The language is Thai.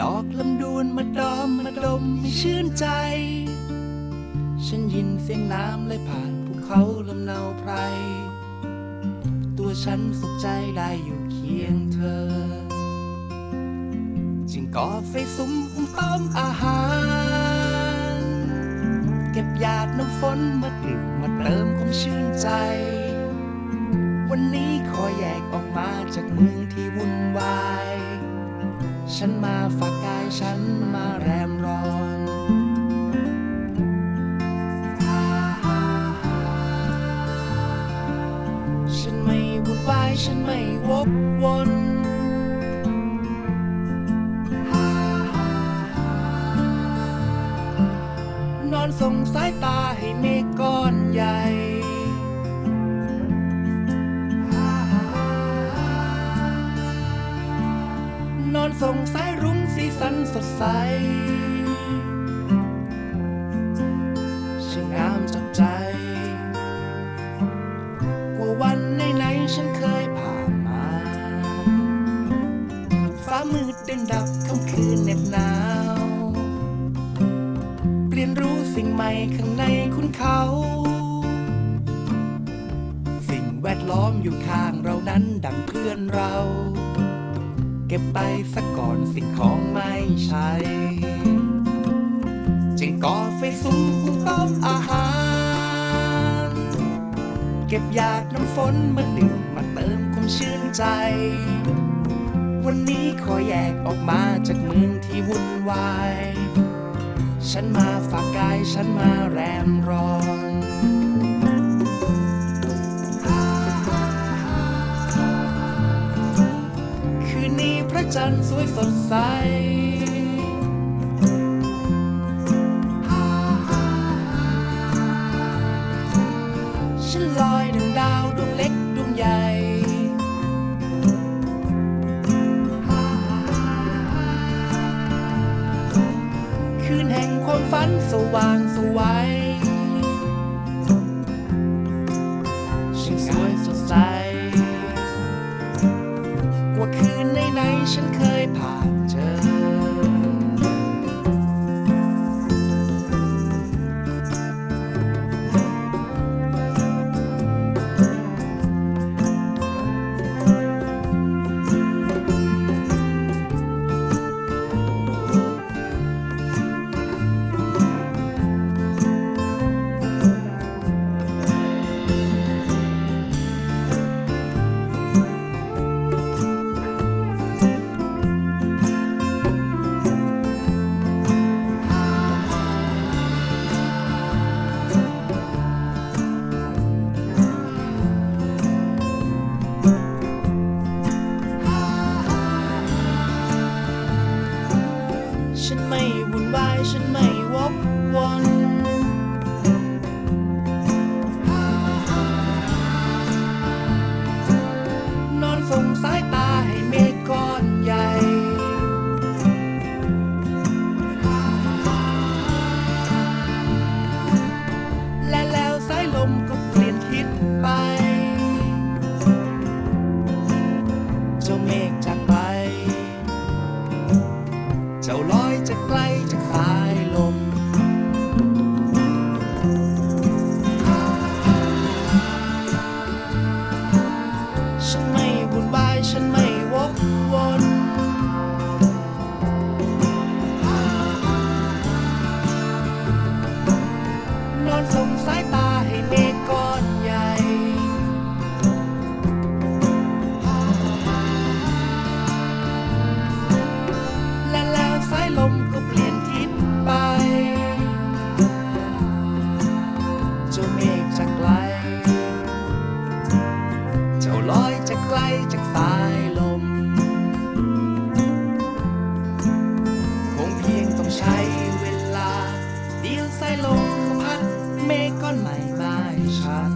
ดอกลำดวนมาดอมมาดมให้ชื่นใจ ฉันยินเสียงน้ำไหลผ่านภูเขาลำเนาไพร ตัวฉันสุขใจได้อยู่เคียงเธอ จึงก่อไฟสุมหุมต้อมอาหาร เก็บหยาดน้ำฝนมาดื่มมาเติมความชื่นใจ วันนี้ขอแยกออกมาจากเมืองที่วุ่นวาย ฉันมาฝากกายฉันมาแรมร้อนฉันไม่วุ่นวายฉันไม่วกวนนอนส่งสายตาให้เม ช่างงามจับใจ กว่าวันไหนๆฉันเคยผ่านมา ฟ้ามืดเด่นดับค่ำคืนเหน็บหนาว เรียนรู้สิ่งใหม่ข้างในคุณเขา สิ่งแวดล้อมอยู่ข้างเรานั้นดังเพื่อนเรา เก็บไปสักก่อนสิ่งของไม่ใช่จึงก่อไฟสุมหุงต้มอาหาร เก็บหยาดน้ำฝนมาดื่มมาเติมความชื่นใจ วันนี้ขอแยกออกมาจากเมืองที่วุ่นวาย ฉันมาฝากกายฉันมาแรมร้อน จันทร์สวยสดใสฉันลอยดังดาวดวงเล็กดวงใหญ่ คืนแห่งความฝันสว่างสวัย คืนไหนๆฉันเคยผ่านเจอ เลมก็เปลี่ยนทิศไป เจ้าเมฆจะไกล เจ้าลอยจะไกลจากสายลม คงเพียงต้องใช้เวลา เดียวสายลมก็พัดเมฆก้อนใหม่มาชัด